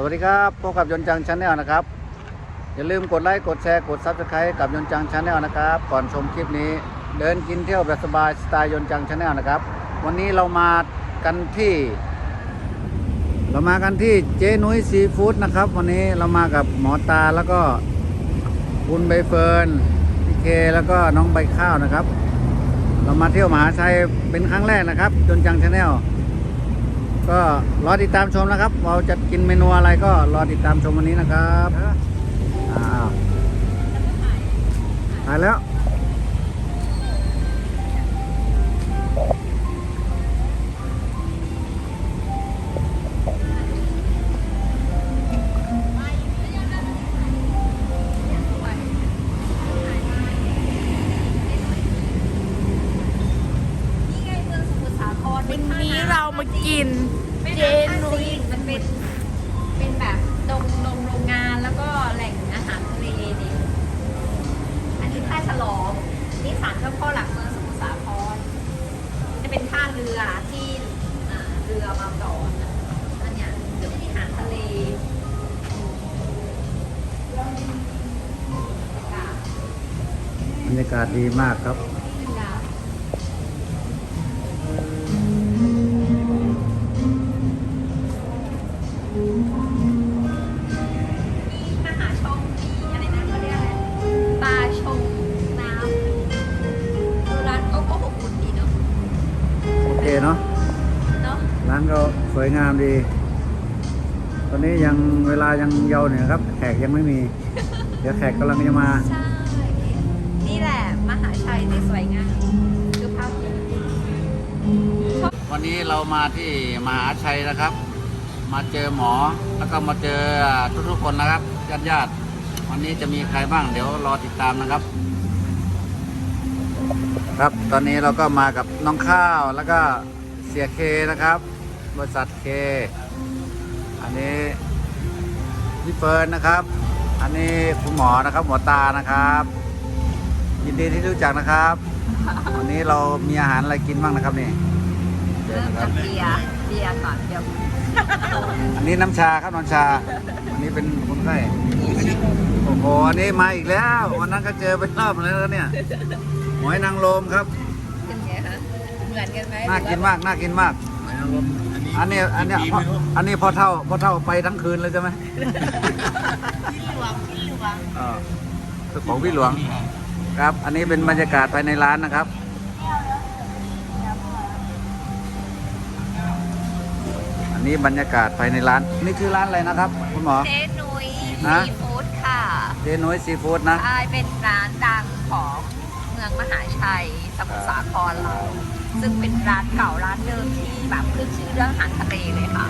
สวัสดีครับพบกับยนจังชาแนลนะครับ อย่าลืมกดไลค์กดแชร์กดซับสไครต์กับยนจังชาแนลนะครับ ก่อนชมคลิปนี้ เดินกินเที่ยวแบบสบายสไตล์ยนจังชาแนลนะครับ วันนี้เรามากันที่ เรามากันที่เจ๊นุ้ยซีฟู้ดนะครับ วันนี้เรามากับหมอตาแล้วก็คุณใบเฟิร์นพี่เคแล้วก็น้องใบข้าวนะครับ เรามาเที่ยวมหาชัยเป็นครั้งแรกนะครับ ยนจังชาแนล ก็รอติดตามชมนะครับ เราจะกินเมนูอะไรก็รอติดตามชมวันนี้นะครับอ้าวถ่ายแล้วากาศดีมากครับค่ะมีมหาชมมีอะไรนะเขาเรียกอะไรปลาชมน้ำดูร้านเขาก็อบอุ่นดีเนาะโอเคเนาะเนาะร้านก็สวยงามดี ตอนนี้ยังเวลายังเยาว์เนี่ยครับ แขกยังไม่มี เดี๋ยวแขกกำลังจะมา ใช่ ยงามคือภาพวันนี้เรามาที่มหาชัยนะครับ มาเจอหมอแล้วก็มาเจอทุกๆคนนะครับญาติญาติวันนี้จะมีใครบ้างเดี๋ยวรอติดตามนะครับ ครับตอนนี้เราก็มากับน้องข้าวแล้วก็เสียเคนะครับ บริษัทเค อันนี้พี่เฟิร์นนะครับ อันนี้คุณหมอนะครับหมอตานะครับ ยินดีที่รู้จักนะครับ วันนี้เรามีอาหารอะไรกินบ้างนะครับนี่เชิญเริ่มนะครัจาบกเบียร์เบียร์ก่อนเดี๋ยวอันนี้น้ำชาครับน้ำชา อันนี้เป็นคนไข้โอ้โหอันนี้มาอีกแล้ว วันนั้นก็เจอไปรอบแล้วเนี่ย หอยนางรมครับ เป็นไงคะเหมือนกันไหมน่ากินมาก น่ากินมาก อันนี้ อันเนี้ยพ่ออันนี้พอเท่าพอเท่าไปทั้งคืนเลยใช่ไหมพี่หลวงพี่หลวงเออคือของพี่หลวง ครับ อันนี้เป็นบรรยากาศภายในร้านนะครับ อันนี้บรรยากาศภายในร้าน นี่คือร้านอะไรนะครับ คุณหมอ เจ๊นุ้ยฮะซีฟู้ดค่ะเจนุ้ยซีฟู้ดนะ ใช่เป็นร้านดังของเมืองมหาชัยสมุทรสาครเราซึ่งเป็นร้านเก่าร้านเดิมที่แบบขึ้นชื่อเรื่องอาหารทะเลเลยค่ะ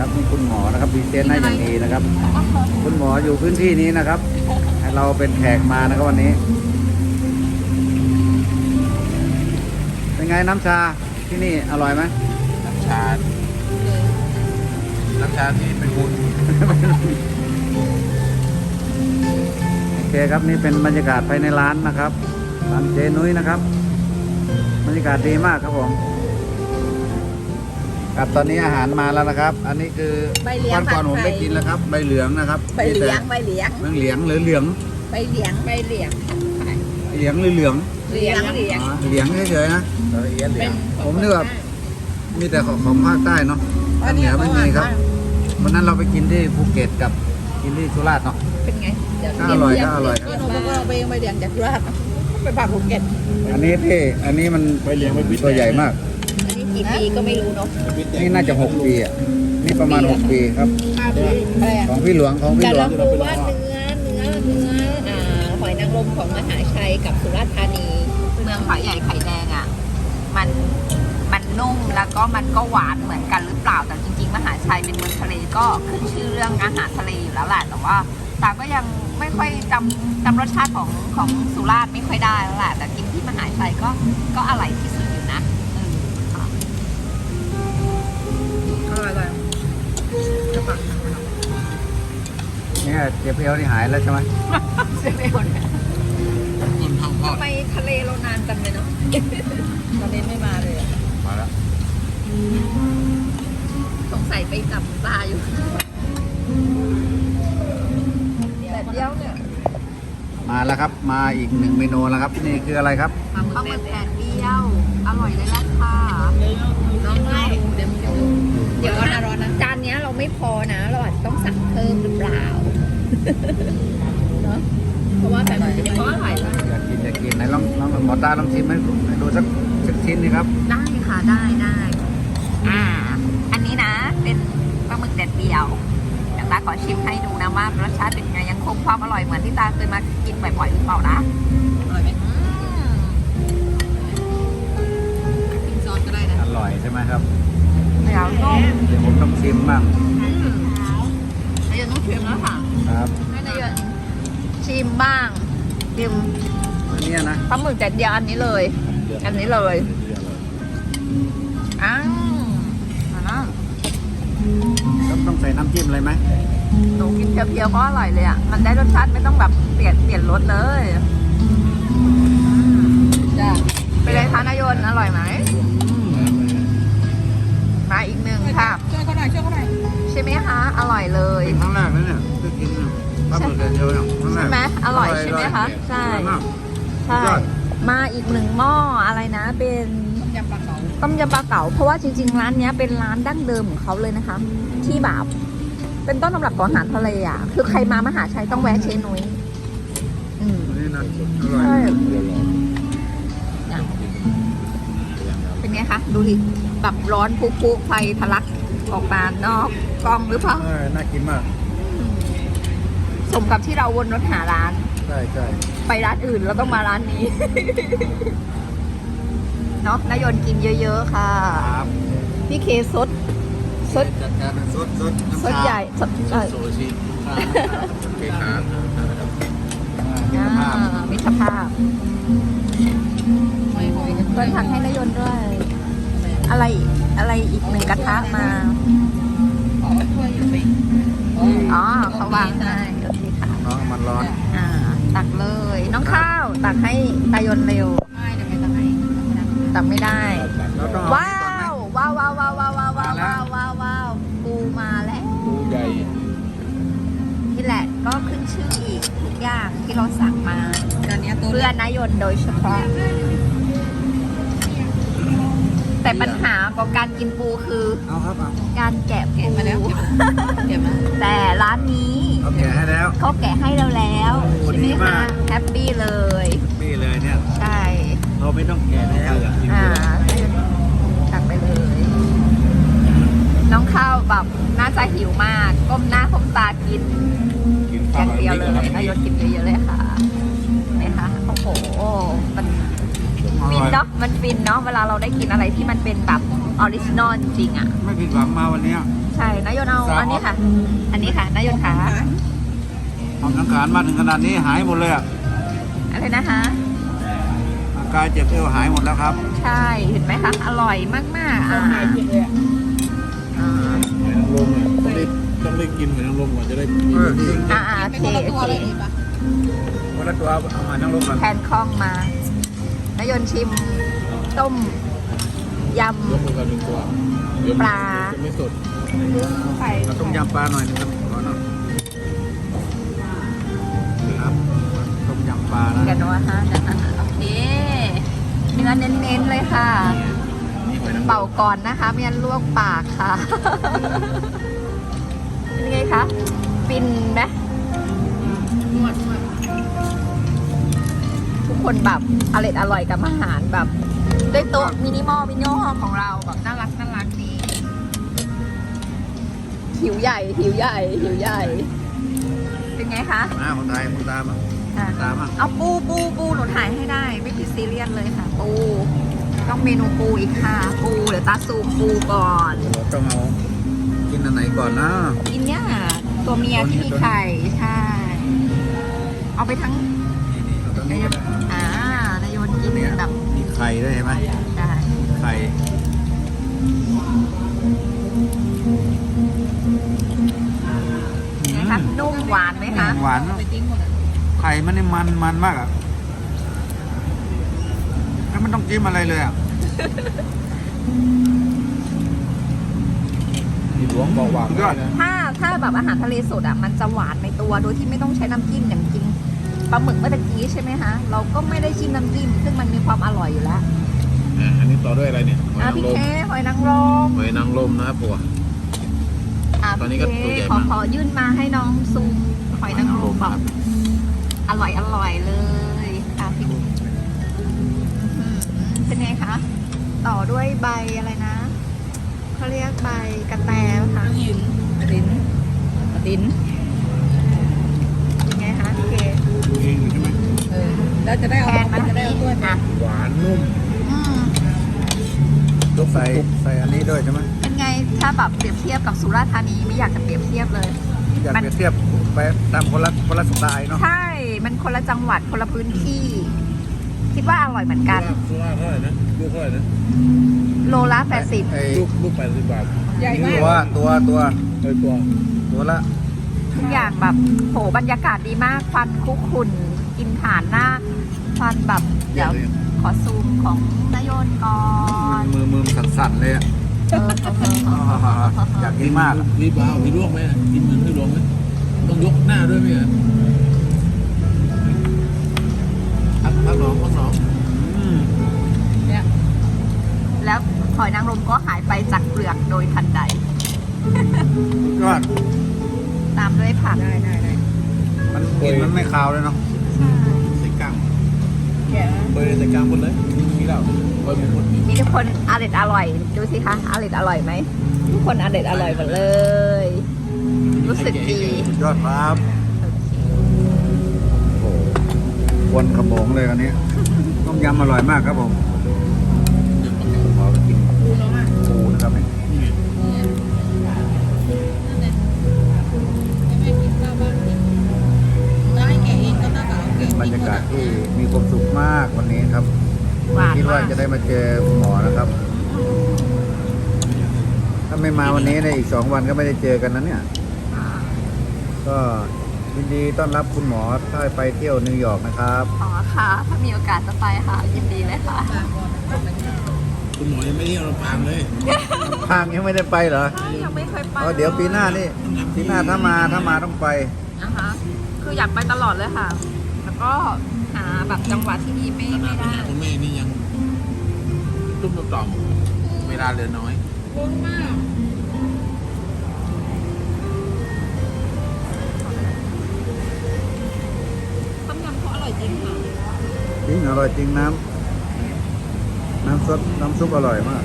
นะครับนี่คุณหมอนะครับดีเซนให้อย่างดีนะครับ คุณหมออยู่พื้นที่นี้นะครับ ให้เราเป็นแขกมานะครับวันนี้ เป็นไงน้ำชาที่นี่อร่อยไหมน้ำชา น้ำชาที่เป็นบุญโอเคครับนี่เป็นบรรยากาศภายในร้านนะครับร้านเจนุ้ยนะครับ บรรยากาศดีมากครับผม ครับตอนนี้อาหารมาแล้วนะครับ อันนี้คือใบเหลียงวันก่อนผมผัดไทย ได้กินแล้วครับ ใบเหลืองนะครับใบเหลียงใบเหลียงใบเหลียงหรือเหลืองใบเหลียงใบเหลียงเหลียงหรือเหลืองเหลียงเหลียงอ๋อเหลียงเฉยๆนะละเอียดเหลืเป็อนงผมนึกว่ามีแต่ของของภาคใต้เนาะภาคเหนือไม่มีครับวันนั้นเราไปกินที่ภูเก็ตกับกินที่สุราษฎร์เนาะ เป็นไงเดี๋ยวก็อร่อยก็อร่อยพี่หนุ่มก็ไปใบเหลียงจากสุราษฎร์ไปปากภูเก็ตอันนี้ที่อันนี้มันไปเลี้ยงไปบิดตัวใหญ่มากอันนี้ กี่ปีก็ไม่รู้เนาะนี่น่าจะหกปีอะนี่ประมาณหกปีครับห้าปีอะไรอะของพี่หลวงของพี่แต่หลวเรางดูว่าเนื้อเนื้อเนื้ออ่าหอยนางรมของมหาชัยกับสุราษฎร์ธานี เมืองหอยใหญ่ไข่แดงอะมันมันนุ่มแล้วก็มันก็หวานเหมือนกันหรือเปล่าแต่จริง ๆ มหาชัยเป็นเมืองทะเลก็ขึ้นชื่อเรื่องอาหารทะเลอยู่แล้วแหละแต่ว่าตาก็ยังไม่ค่อยจำจำรสชาติของของสุราษฎร์ไม่ค่อยได้แล้วแหละแต่กินที่มหาชัยก็ก็อร่อยที่สุด อร่อยเลยเนี่ยเจ็บเอวนี่หายแล้วใช่ไหมเซเว่นเนี่ยคนทำทอดทำไมทะเลเรานานจังเลยเนาะตอนนี้ไม่มาเลยอะมาแล้วสงใส่ไปกับปลาอยู่แต่เดียวเนี่ยมาแล้วครับ มาอีกหนึ่งเมนูแล้วครับ นี่คืออะไรครับข้าวหมึกแดดเดียว อร่อยเลยละค่ะน้องไม่เดี๋ยว เดี๋ยวนะร้อนนะจานเนี้ยเราไม่พอนะ เราอาจจะต้องสั่งเพิ่มหรือเปล่าเนาะเพราะว่าแบบเพราะอร่อยนะอยากกินอยากกินไหนลองลองหมอตาลองชิมให้ให้ดูสักสักชิ้นนี่ครับ ได้ค่ะได้ได้อ่า อันนี้นะ เป็นปลาหมึกแดดเดียวเดี๋ยวตาขอชิมให้ดูนะว่ารสชาติเป็นยังไงยังคงความอร่อยเหมือนที่ตาเคยมากินบ่อยๆหรือเปล่านะอร่อยไหมอืมกินซอสก็ได้นะอร่อยใช่ไหมครับ เดี๋ยวนุ่มเดี๋ยวผมต้องชิมบ้างอืมนายนต้องชิมแล้วค่ะครับให้นายนชิมบ้างชิมอันเนี้ยนะปลาหมึกแดดเดียวอันนี้เลย อันนี้เลยอ้าวมานะต้องต้องใส่น้ำจิ้มอะไรไหมหนูกินเพียวๆก็อร่อยเลยอะ มันได้รสชาติไม่ต้องแบบเปลี่ยนเปลี่ยนรสเลย ต้มยำปลาเก๋าเพราะว่าจริง ๆ ร้านเนี้ยเป็นร้านดั้งเดิมของเขาเลยนะคะ ที่แบบเป็นต้นตำรับของอาหารทะเลอะ คือใครมามหาชัยต้องแวะเชนุ้ยอืมอันนี้นะอร่อยใช่เป็นไงคะ ดูดิแบบร้อนพุกๆไฟทะลักออกมานอกกล้องหรือเปล่าเออน่ากินมาก สมกับที่เราวนรถหาร้าน ใช่ใช่ไปร้านอื่นแล้วต้องมาร้านนี้ เนาะนายนกินเยอะๆค่ะ ครับพี่เคสดสดจัดการเป็นซดซดน้ำสดชาใหญ่สดเอ่อโซชิเคขาอ่ามีอ่าสภาพมิตรภาพหอยหอยเพื่อนทักให้นายนด้วย อะไรอีกอะไรอีกหนึ่งกระทะมาอ๋อถ้วยอยู่ไปอ๋อเขาวางให้โอเคค่ะน้องมันร้อน อ่า ตักเลย น้องข้าว ตักให้ตายนเร็วาวว้าวว้าวมาแล้วว้าวว้าวปูมาแล้วปูใหญ่นี่แหละก็ขึ้นชื่ออีกทุกอย่างที่เราสั่งมาจานเนี้ยตัวเพื่อนนายนโดยเฉพาะ แต่ปัญหาของการกินปูคือ เอาครับเอาการแกะปูมาแล้วเก็บมาแต่ร้านนี้เอาแกะให้แล้วเขาแกะให้เราแล้วโอ้ใช่ไหมดีมาคะกแฮปปี้เลยนี่เลยเนี่ย ใช่ เราไม่ต้องแกะแล้วอ่าตักไปเลย น้องข้าวแบบน่าจะหิวมาก ก้มหน้าก้มตากินกินอข้าวย่างเดียวเลยครับนายนกินเยอะๆเลยค่ะเห็นไหมคะโอ้โหมันอฟินร่อยเนาะมันฟินเนาะเวลาเราได้กินอะไรที่มันเป็นแบบออริจินอลจริงๆอะ ไม่ผิดหวังมาวันเนี้ย ใช่นายนเอาสาม อันนี้ค่ะ อันนี้ค่ะนายนขาทำสังขารมาถึงขนาดนี้หายหมดเลยอะอะไรนะคะ อาการเจ็บเอวหายหมดแล้วครับ ใช่เห็นไหมคะ อร่อยมากๆอ่าอ่า หอยนางรมอะต้องได้ต้องได้กินหอยนางรมก่อนจะได้เอออ่าโอเป็นเคคนละโอตัวเคเลยดีปะวันละตัวเอามานั่งลงก่อนแทนคล่องมานายนชิม ต้มยยกมือกันหนึ่งตัวเดี๋ยวปลาจะไม่สดำไข่เราต้มยำปลาหน่อยนึงครับขอหน่อยครับต้มยำปลานะกันเนาะฮะนะคะโอเคเนื้อเน้นๆเลยค่ะนี่หอยนางรม เป่าก่อนนะคะไม่งั้นลวกปากค่ะ เป็นไงคะฟินไหมนวดนวดทุกคนแบบอร่อยอร่อยกับอาหารแบบ ด้วยโต๊ะมินิมอลมินิมอลของเราแบบน่ารักน่ารักดีหิวใหญ่หิวใหญ่หิวใหญ่ เป็นไงคะหน้าคนไทยคนตามอะอะตามอะเอาปูปูปูหนูถ่ายให้ได้ ไม่ผิดซีเรียสเลยค่ะ ปู ต้องเมนูปูอีกค่ะ ปูเดี๋ยวตาซูมปูก่อน เราต้องเอากินอันไหนก่อนนะ กินเนี่ยตัวเมียตัวนี้ที่ไข่ ใช่ เอาไปทั้งนี่นี่เอาตรงนี้ก็ได้อ่านายโยนกินเนี่ยแบบมีไข่ด้วยเห็นไหมได้ไข่นะคะนุ่มหวานไหมคะหวานเนอะไปทิ้งหมดอะไข่มันนี่มันมันมากอะแล้วมันต้องจิ้มอะไรเลยอะ มีรววงบอกหวานได้นะถ้าถ้าแบบอาหารทะเลสดอะมันจะหวานในตัวโดยที่ไม่ต้องใช้น้ำจิ้มอย่างกินปลาหมึกเมื่อตะกี้ใช่ไหมคะเราก็ไม่ได้ชิมน้ำจิ้มซึ่งมันมีความอร่อยอยู่แล้วอะอันนี้ต่อด้วยอะไรเนี่ยหอยอะนางพี่รมเคหอยนางรมหอยนางรมนะครับผัว อะตอนนี้พี่ก็เคตัวใหญ่ขอมาก ขอยื่นมาให้น้องซูมหอยนางรมแบบครับอร่อยอร่อยเลย ไงคะ ต่อด้วยใบอะไรนะเขาเรียกใบกระแตค่ะหินลิ้นลิ้นเป็นไงคะพี่เคดูเองเลยใช่ไหมเออแล้วจะได้เอาแพนมาจะทางได้นี้เอาถ้วยมาอะหวานนุ่มอืมยกใส่ใส่อันนี้ด้วยใช่ไหมเป็นไงถ้าแบบเปรียบเทียบกับสุราษฎร์ธานีไม่อยากจะเปรียบเทียบเลย อยากมันเปรียบเทียบไปตามคนละคนละสไตล์เนาะใช่ มันคนละจังหวัดคนละพื้นที่ คิดว่าอร่อยเหมือนกันสุราษฎร์เท่าไหร่นะลูกเท่าไหร่นะโลละแปดสิบไอ้ลูกลูกแปดสิบบาทใหญ่มาตักวตัวตัวเออตัวตัวละทุกอย่างแบบโหบรรยากาศดีมากควันคุกคุนกินผ่านหน้าควันแบบเดี๋ยวขอซูมของนายโยนก่อนมือมือมันสั่นๆเลยอะเออเออเออเอออยากกินมากอะรีบเอาพี่ร่วงไหมกินเหมือนพี่ร่วงไหมต้องยกหน้าด้วยไหมอะ พักพักหนองพักหนองอืมแล้วหอยนางรมก็หายไปจากเปลือกโดยทันใด ยอดตามด้วยผักได้ได้ได้มันกลินมันไม่คาวเลยเนาะใส่กลางแก่นะเบยใส่กลางหมดเลยนี่มีแล้วเบยหมดมีทุกคนอร่อยอร่อย ดูสิคะอร่อยอร่อยไหมทุกคนอร่อยอร่อยหมดเลย รู้สึกดีสุดยอดครับ โหวนขโมงเลยอันนี้ ต้มยำอร่อยมากครับผมขอกินปูน้องอะปูนะครับนี่นี่ไงนั่นแหละให้แม่กินข้าวบ้างสิแล้วให้แกะเองก็ต้องเอาแกะบรรยากาศที่มีความสุขมากวันนี้ครับวานคิดว่าจะได้มาเจอคุณหมอนะครับ ถ้าไม่มาวันนี้เนี่ยอีกสองวันก็ไม่ได้เจอกันนะเนี่ย ก็ ยินดีต้อนรับคุณหมอถ้าไปเที่ยวนิวยอร์กนะครับ อ๋อค่ะ ถ้ามีโอกาสจะไปค่ะ ยินดีเลยค่ะ คุณหมอยังไม่เที่ยวลำปางเลยทางยังไม่ได้ไปเหรอยังไม่เคยไปอ๋อเดี๋ยวปีหน้านี่ปีหน้าถ้ามาถ้ามาต้องไปนะคะ คืออยากไปตลอดเลยค่ะ แล้วก็หาแบบจังหวัดที่ดีไม่ขนาไม่ดไปได้หาคุณแม่นี่ยังตุ้มต่อมเวลาเหลือน้อยคุ้มมาก อร่อยจริงน้ำน้ำซุปน้ำซุปอร่อยมาก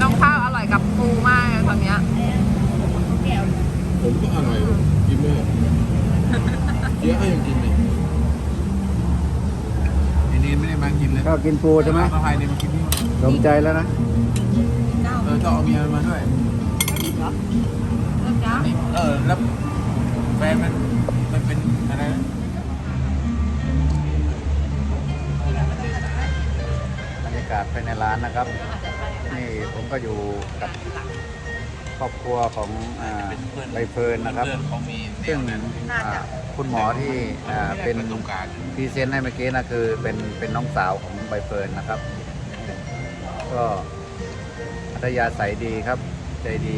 น้องข้าวอร่อยกับปูมากเลยตอนเนี้ยผมก็อร่อยกินไม่หมดเยอะก็ยังกินเลยไอ้นี่ไม่ได้มากินเลยข้าวกินปูใช่ไหมข้าวไทยเนี่ยมากินนี่ สมใจแล้วนะ เออต้องเอาเมียมาด้วยนี่เออแล้วแฟนมันมันเป็นอะไรนะบรรยากาศภายในร้านนะครับ นี่ผมก็อยู่กับครอบครัวของอ่าใบเฟิร์นนะครับ เพื่อนเขามีแนซึ่งวนั้นอ่าคุณหมอที่อ่าเป็นประสบการณ์พรีเซนต์ให้เมื่อกี้นะคือเป็นเป็นน้องสาวของใบเฟิร์นนะครับ ก็ อัธยาศัยดีครับ ใจดี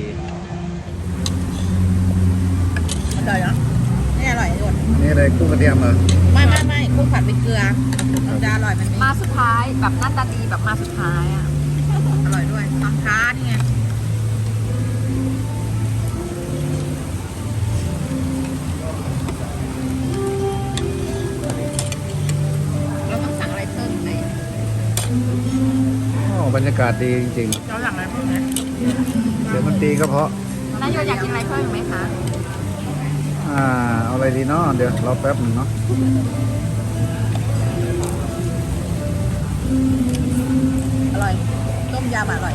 อร่อยเนาะนี่อร่อยหมดอันนี้อะไรกุ้งกระเทียมเหรอไม่ไม่ไม่กุ้งผัดพริกเกลือมันจะอร่อยมันนี้มาสุดท้ายแบบหน้าตาดีแบบมาสุดท้ายอะ อร่อยด้วยตอนช้านี่ไง บรรยากาศดีจริงเราสั่งอะไรเพิ่มไหมๆเสียงดนตรีก็เพราะ นายโยอยากกินอะไรเพิ่มอีกไหมคะ อ่า เอาอะไรดีเนาะ เดี๋ยวรอแป๊บหนึ่งเนาะ อร่อย ต้มยำอร่อย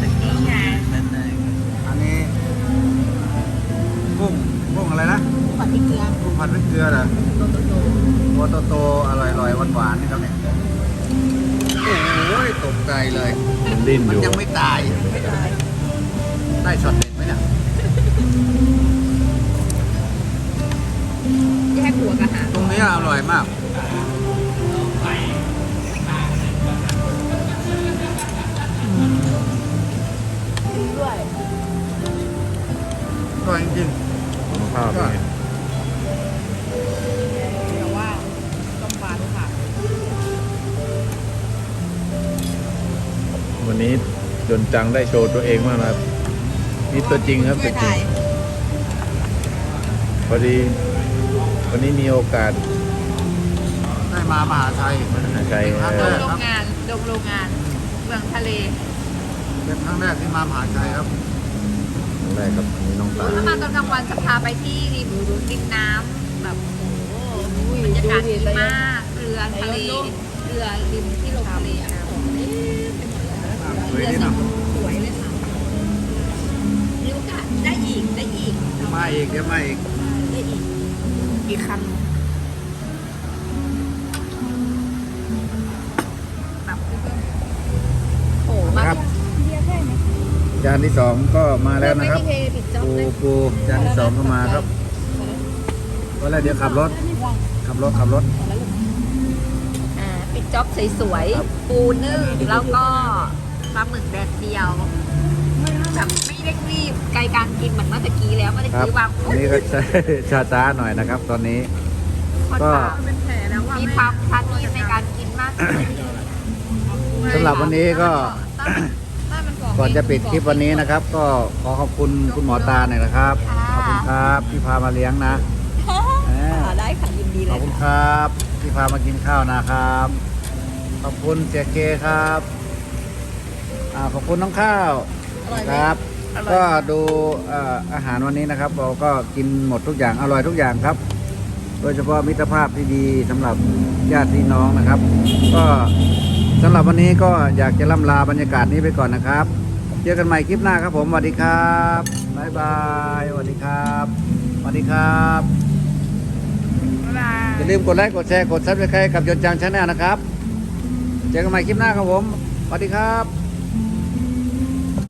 จะกินอันนี้กุ้งกุ้งอะไรนะผัดพริกเกลือกุ้งผัดพริกเกลือเหรอโตโตโตตัวโตๆอร่อยๆหวานๆนี่ครับเนี่ยโอ้ยตกใจเลยมันดิ้นมัอนยู่ยังไม่ตาย ได้ช็อตเด็ดไหมเนี่ยแยกหัวกับหางตรงนี้อร่อยมาก ร่อยจริงภาพเป็นไงแต่ว่าต้องบาค่ะวันนี้จนจังได้โชว์ตัวเองมากนะครับนี่ตัวจริงครับตัวจริงพอดีวันนี้มีโอกาส ได้มามหาชัยมหาชัยเป็นครั้งโรงงานโรงโรงงานเมืองทะเลเป็นครั้งแรกที่มามหาชัยครับ ครั้งแรกครับอันนี้น้องตาถ้ามาตอนกลางวันจะพาไปที่ริมริมน้ำแบบโอ้โหบรรยากาศดีมากเรือทะเลเรือริมที่ลงทะเลอะของเต็มไปหมดเลยสวยดีเนาะสวยเลยค่ะมีโอกาสได้อีกได้อีกเดี๋ยวมาอีกเดี๋ยวมาอีกได้อีกกี่คัน จานที่สองก็มาแล้วนะครับไม่มีเพปิดจ็อบปูเลยปูจานที่สองก็มาครับก็แล้วเดี๋ยวขับรถ ขับรถขับรถอ่าปิดจ็อบสวยครับๆปูนึ่งแล้วก็ปลาหมึกแดดเดียวแบบไม่เร่งรีบไกลการกินเหมือนเมื่อตะกี้แล้วเมื่อตะครับกี้วางอันนี้ก็ใช้ช้าๆหน่อยนะครับ ตอนนี้ก็เป็นแผลแล้วว่ามีความชัดเจนในการกินมากขึ้นสำหรับวันนี้ก็ ก่อนจะปิดคลิปวันนี้นะครับ ก็ขอขอบคุณคุณหมอตาหน่อยนะครับ ขอบคุณครับที่พามาเลี้ยงนะแหมได้ค่ะยินดีขเลอบยคุณครับที่พามากินข้าวนะครับ ขอบคุณเจเกครับอ่าขอบคุณน้องข้าวครับ ก็ดูเอ่ออาหารวันนี้นะครับ เราก็กินหมดทุกอย่างอร่อยทุกอย่างครับ โดยเฉพาะมิตรภาพที่ดีสำหรับญาติพี่น้องนะครับ ก็สำหรับวันนี้ก็อยากจะล่ำลาบรรยากาศนี้ไปก่อนนะครับ เจอกันใหม่คลิปหน้าครับผมสวัสดีครับบ๊ายบายสวัสดีครับสวัสดีครับอย่าลืมกดไลค์กดแชร์กดซับสไครต์กับยนต์จังชาแนลนะครับ เจอกันใหม่คลิปหน้าครับผมสวัสดีครับ